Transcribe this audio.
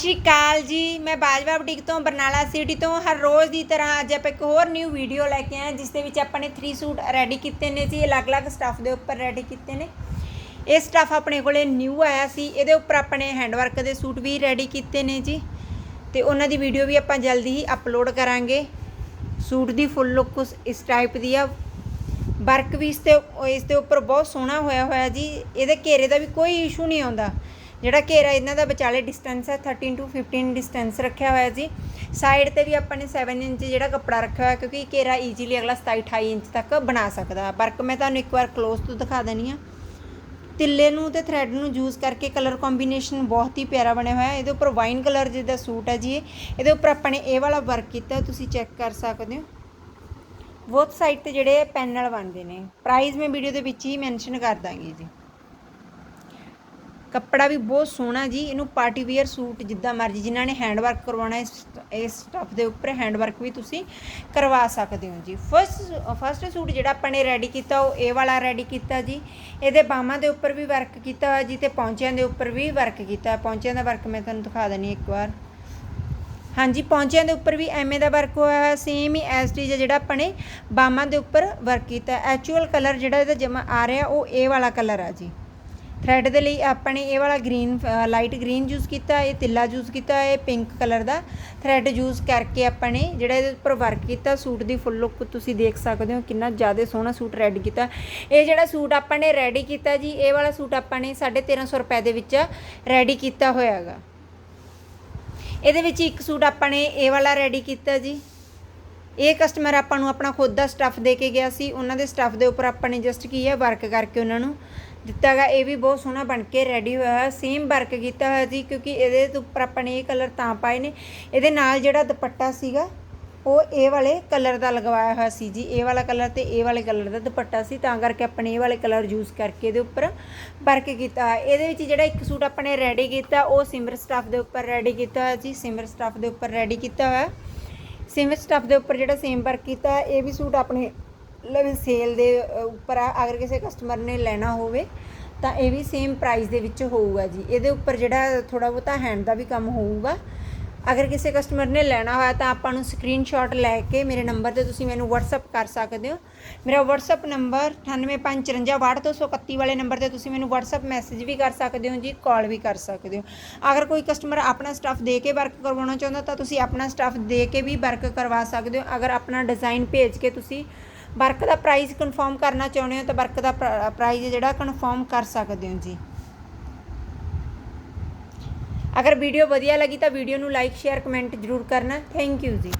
ਸ਼੍ਰੀ ਅਕਾਲ ਜੀ। ਮੈਂ ਬਾਜਵਾ ਬੁਟੀਕ ਤੋਂ, ਬਰਨਾਲਾ ਸਿਟੀ ਤੋਂ, ਹਰ ਰੋਜ਼ ਦੀ ਤਰ੍ਹਾਂ ਅੱਜ ਆਪਾਂ ਇੱਕ ਹੋਰ ਨਿਊ ਵੀਡੀਓ ਲੈ ਕੇ ਆਏ, ਜਿਸ ਦੇ ਵਿੱਚ ਆਪਾਂ ਨੇ 3 ਸੂਟ ਰੈਡੀ ਕੀਤੇ ਨੇ ਜੀ, ਅਲੱਗ-ਅਲੱਗ ਸਟੱਫ ਦੇ ਉੱਪਰ ਰੈਡੀ ਕੀਤੇ ਨੇ। ਇਹ ਸਟੱਫ ਆਪਣੇ ਕੋਲੇ ਨਿਊ ਆਇਆ ਸੀ, ਇਹਦੇ ਉੱਪਰ ਆਪਣੇ ਹੈਂਡਵਰਕ ਦੇ ਸੂਟ ਵੀ ਰੈਡੀ ਕੀਤੇ ਨੇ ਜੀ। ਤੇ ਉਹਨਾਂ ਦੀ ਵੀਡੀਓ ਵੀ ਆਪਾਂ ਜਲਦੀ ਹੀ ਅਪਲੋਡ ਕਰਾਂਗੇ। ਸੂਟ ਦੀ ਫੁੱਲ ਲੁੱਕ ਉਸ, ਇਸ ਟਾਈਪ ਦੀ ਆ। ਵਰਕ ਵੀ ਇਸ ਤੇ, ਇਸ ਦੇ ਉੱਪਰ ਬਹੁਤ ਸੋਹਣਾ ਹੋਇਆ ਹੋਇਆ ਜੀ। ਇਹਦੇ ਘੇਰੇ ਦਾ ਵੀ ਕੋਈ ਇਸ਼ੂ ਨਹੀਂ ਆਉਂਦਾ। ਜਿਹੜਾ ਘੇਰਾ ਇਹਨਾਂ ਦਾ ਵਿਚਾਲੇ ਡਿਸਟੈਂਸ ਹੈ 13 ਟੂ 15 ਡਿਸਟੈਂਸ ਰੱਖਿਆ ਹੋਇਆ ਜੀ। ਸਾਈਡ ਤੇ ਵੀ ਆਪਾਂ ਨੇ 7 ਇੰਚ ਜਿਹੜਾ ਕੱਪੜਾ ਰੱਖਿਆ ਹੋਇਆ, ਕਿਉਂਕਿ ਘੇਰਾ ਈਜ਼ੀਲੀ ਅਗਲਾ 27 28 ਇੰਚ ਤੱਕ ਬਣਾ ਸਕਦਾ। ਵਰਕ ਮੈਂ ਤੁਹਾਨੂੰ ਇੱਕ ਵਾਰ ক্লোਜ਼ ਤੋਂ ਦਿਖਾ ਦੇਣੀ ਆ। ਤਿੱਲੇ ਨੂੰ ਤੇ ਥ੍ਰੈਡ ਨੂੰ ਯੂਜ਼ ਕਰਕੇ ਕਲਰ ਕੰਬੀਨੇਸ਼ਨ ਬਹੁਤ ਹੀ ਪਿਆਰਾ ਬਣਿਆ ਹੋਇਆ। ਹੈ ਇਹਦੇ ਉੱਪਰ ਵਾਈਨ ਕਲਰ ਜਿਹਦਾ ਸੂਟ ਹੈ ਜੀ ਇਹਦੇ ਉੱਪਰ ਆਪਾਂ ਨੇ ਇਹ ਵਾਲਾ ਵਰਕ ਕੀਤਾ, ਤੁਸੀਂ ਚੈੱਕ ਕਰ ਸਕਦੇ ਹੋ। ਬਹੁਤ ਸਾਈਡ ਤੇ ਜਿਹੜੇ ਪੈਨਲ ਬਣਦੇ ਨੇ। ਪ੍ਰਾਈਸ ਮੈਂ ਵੀਡੀਓ ਦੇ ਵਿੱਚ ਹੀ ਮੈਂਸ਼ਨ ਕਰ ਦਾਂਗੀ ਜੀ। ਕੱਪੜਾ ਵੀ ਬਹੁਤ ਸੋਹਣਾ ਜੀ, ਇਹਨੂੰ ਪਾਰਟੀ ਵੇਅਰ ਸੂਟ ਜਿੱਦਾਂ ਮਰਜ਼ੀ, ਜਿਨ੍ਹਾਂ ਨੇ ਹੈਂਡ ਵਰਕ ਕਰਵਾਉਣਾ ਇਸ ਇਸ ਸਟੱਫ ਦੇ ਉੱਪਰ ਹੈਂਡ ਵਰਕ ਵੀ ਤੁਸੀਂ ਕਰਵਾ ਸਕਦੇ ਹੋ ਜੀ। ਫਸਟ ਫਸਟ ਸੂਟ ਜਿਹੜਾ ਆਪਾਂ ਨੇ ਰੈਡੀ ਕੀਤਾ, ਉਹ ਇਹ ਵਾਲਾ ਰੈਡੀ ਕੀਤਾ ਜੀ। ਇਹਦੇ ਬਾਹਾਂ ਦੇ ਉੱਪਰ ਵੀ ਵਰਕ ਕੀਤਾ ਹੋਇਆ ਜੀ ਤੇ ਪੌਂਚਿਆਂ ਦੇ ਉੱਪਰ ਵੀ ਵਰਕ ਕੀਤਾ। ਪੌਂਚਿਆਂ ਦਾ ਵਰਕ ਮੈਂ ਤੁਹਾਨੂੰ ਦਿਖਾ ਦਣੀ ਇੱਕ ਵਾਰ। ਹਾਂਜੀ, ਪੌਂਚਿਆਂ ਦੇ ਉੱਪਰ ਵੀ ਐਵੇਂ ਦਾ ਵਰਕ ਹੋਇਆ ਹੈ ਸੇਮ ਹੀ ਐਸ ਟੀ ਜਿਹੜਾ ਆਪਾਂ ਨੇ ਬਾਹਾਂ ਦੇ ਉੱਪਰ ਵਰਕ ਕੀਤਾ। ਐਕਚੁਅਲ ਕਲਰ ਜਿਹੜਾ ਇਹਦਾ ਜਮਾ ਆ ਰਿਹਾ, ਉਹ ਇਹ ਵਾਲਾ ਕਲਰ ਆ ਜੀ। ਥਰੈਡ ਦੇ ਲਈ ਆਪਾਂ ਨੇ ਇਹ ਵਾਲਾ ਗ੍ਰੀਨ ਲਾਈਟ ਗ੍ਰੀਨ ਯੂਜ਼ ਕੀਤਾ, ਇਹ ਤਿੱਲਾ ਯੂਜ਼ ਕੀਤਾ, ਇਹ ਪਿੰਕ ਕਲਰ ਦਾ ਥਰੈਡ ਯੂਜ਼ ਕਰਕੇ ਆਪਾਂ ਨੇ ਜਿਹੜਾ ਇਹਦੇ ਉੱਪਰ ਵਰਕ ਕੀਤਾ, ਸੂਟ ਦੀ ਫੁੱਲ ਲੁੱਕ ਤੁਸੀਂ ਦੇਖ ਸਕਦੇ ਹੋ ਕਿੰਨਾ ਜ਼ਿਆਦਾ ਸੋਹਣਾ ਸੂਟ ਰੈਡੀ ਕੀਤਾ। ਇਹ ਜਿਹੜਾ ਸੂਟ ਆਪਾਂ ਨੇ ਰੈਡੀ ਕੀਤਾ ਜੀ, ਇਹ ਵਾਲਾ ਸੂਟ ਆਪਾਂ ਨੇ 1350 ਰੁਪਏ ਦੇ ਵਿੱਚ ਰੈਡੀ ਕੀਤਾ ਹੋਇਆ ਹੈਗਾ। ਇਹਦੇ ਵਿੱਚ ਇੱਕ ਸੂਟ ਆਪਾਂ ਨੇ ਇਹ ਵਾਲਾ ਰੈਡੀ ਕੀਤਾ ਜੀ। ਇਹ ਕਸਟਮਰ ਆਪਾਂ ਨੂੰ ਆਪਣਾ ਖੁਦ ਦਾ ਸਟੱਫ ਦੇ ਕੇ ਗਿਆ ਸੀ, ਉਹਨਾਂ ਦੇ ਸਟੱਫ ਦੇ ਉੱਪਰ ਆਪਾਂ ਨੇ ਜਸਟ ਕੀ ਹੈ ਵਰਕ ਕਰਕੇ ਉਹਨਾਂ ਨੂੰ ਦਿੱਤਾ ਗਾ, ਇਹ ਵੀ ਬਹੁਤ ਸੋਹਣਾ ਬਣ ਕੇ ਰੈਡੀ ਹੋਇਆ ਹੈ ਸੇਮ ਵਰਕ ਕੀਤਾ ਹੋਇਆ ਸੀ, ਕਿਉਂਕਿ ਇਹਦੇ ਉੱਪਰ ਆਪਾਂ ਨੇ ਇਹ ਕਲਰ ਤਾਂ ਪਾਏ ਨੇ। ਇਹਦੇ ਨਾਲ ਜਿਹੜਾ ਦੁਪੱਟਾ ਸੀਗਾ, ਉਹ ਇਹ ਵਾਲੇ ਕਲਰ ਦਾ ਲਗਵਾਇਆ ਹੋਇਆ ਸੀ ਜੀ। ਇਹ ਵਾਲਾ ਕਲਰ ਤੇ ਇਹ ਵਾਲੇ ਕਲਰ ਦਾ ਦੁਪੱਟਾ ਸੀ, ਤਾਂ ਕਰਕੇ ਆਪਾਂ ਨੇ ਇਹ ਵਾਲੇ ਕਲਰ ਯੂਜ਼ ਕਰਕੇ ਇਹਦੇ ਉੱਪਰ ਵਰਕ ਕੀਤਾ। ਇਹਦੇ ਵਿੱਚ ਜਿਹੜਾ ਇੱਕ ਸੂਟ ਆਪਾਂ ਨੇ ਰੈਡੀ ਕੀਤਾ, ਉਹ ਸਿਮਰ ਸਟੱਫ ਦੇ ਉੱਪਰ ਰੈਡੀ ਕੀਤਾ ਹੋਇਆ ਜੀ ਸਿਮਰ ਸਟੱਫ ਦੇ ਉੱਪਰ ਰੈਡੀ ਕੀਤਾ ਹੋਇਆ। ਸਿਮਰ ਸਟੱਫ ਦੇ ਉੱਪਰ ਜਿਹੜਾ ਸੇਮ ਵਰਕ ਕੀਤਾ, ਇਹ ਵੀ ਸੂਟ ਆਪਣੇ ਮਤਲਬ ਸੇਲ ਦੇ ਉੱਪਰ ਆ, ਅਗਰ ਕਿਸੇ ਕਸਟਮਰ ਨੇ ਲੈਣਾ ਹੋਵੇ, ਤਾਂ ਇਹ ਵੀ ਸੇਮ ਪ੍ਰਾਈਸ ਦੇ ਵਿੱਚ ਹੋਊਗਾ ਜੀ। ਇਹਦੇ ਉੱਪਰ ਜਿਹੜਾ ਥੋੜਾ ਬਹੁਤਾ ਹੈਂਡ ਦਾ ਵੀ ਕੰਮ ਹੋਊਗਾ। ਅਗਰ ਕਿਸੇ ਕਸਟਮਰ ਨੇ ਲੈਣਾ ਹੋਇਆ ਤਾਂ ਆਪਾਂ ਨੂੰ ਸਕਰੀਨਸ਼ਾਟ ਲੈ ਕੇ ਮੇਰੇ ਨੰਬਰ ਤੇ ਤੁਸੀਂ ਮੈਨੂੰ WhatsApp ਕਰ ਸਕਦੇ ਹੋ। ਮੇਰਾ WhatsApp ਨੰਬਰ 98546231 ਵਾਲੇ ਨੰਬਰ ਤੇ ਤੁਸੀਂ ਮੈਨੂੰ WhatsApp ਮੈਸੇਜ ਵੀ ਕਰ ਸਕਦੇ ਹੋ ਜੀ ਕਾਲ ਵੀ ਕਰ ਸਕਦੇ ਹੋ। ਅਗਰ ਕੋਈ ਕਸਟਮਰ ਆਪਣਾ ਸਟੱਫ ਦੇ ਕੇ ਵਰਕ ਕਰਵਾਉਣਾ ਚਾਹੁੰਦਾ ਤਾਂ ਤੁਸੀਂ ਆਪਣਾ ਸਟੱਫ ਦੇ ਕੇ ਵੀ ਵਰਕ ਕਰਵਾ ਸਕਦੇ ਹੋ। ਅਗਰ ਆਪਣਾ ਡਿਜ਼ਾਈਨ ਭੇਜ ਕੇ ਤੁਸੀਂ ਵਰਕ ਦਾ ਪ੍ਰਾਈਸ ਕਨਫਰਮ ਕਰਨਾ ਚਾਹੁੰਦੇ ਹੋ ਤਾਂ ਵਰਕ ਦਾ ਪ੍ਰਾਈਸ ਜਿਹੜਾ ਕਨਫਰਮ ਕਰ ਸਕਦੇ ਹੋ ਜੀ। ਅਗਰ ਵੀਡੀਓ ਵਧੀਆ ਲੱਗੀ ਤਾਂ ਵੀਡੀਓ ਨੂੰ ਲਾਈਕ ਸ਼ੇਅਰ ਕਮੈਂਟ ਜ਼ਰੂਰ ਕਰਨਾ। ਥੈਂਕ ਯੂ ਜੀ।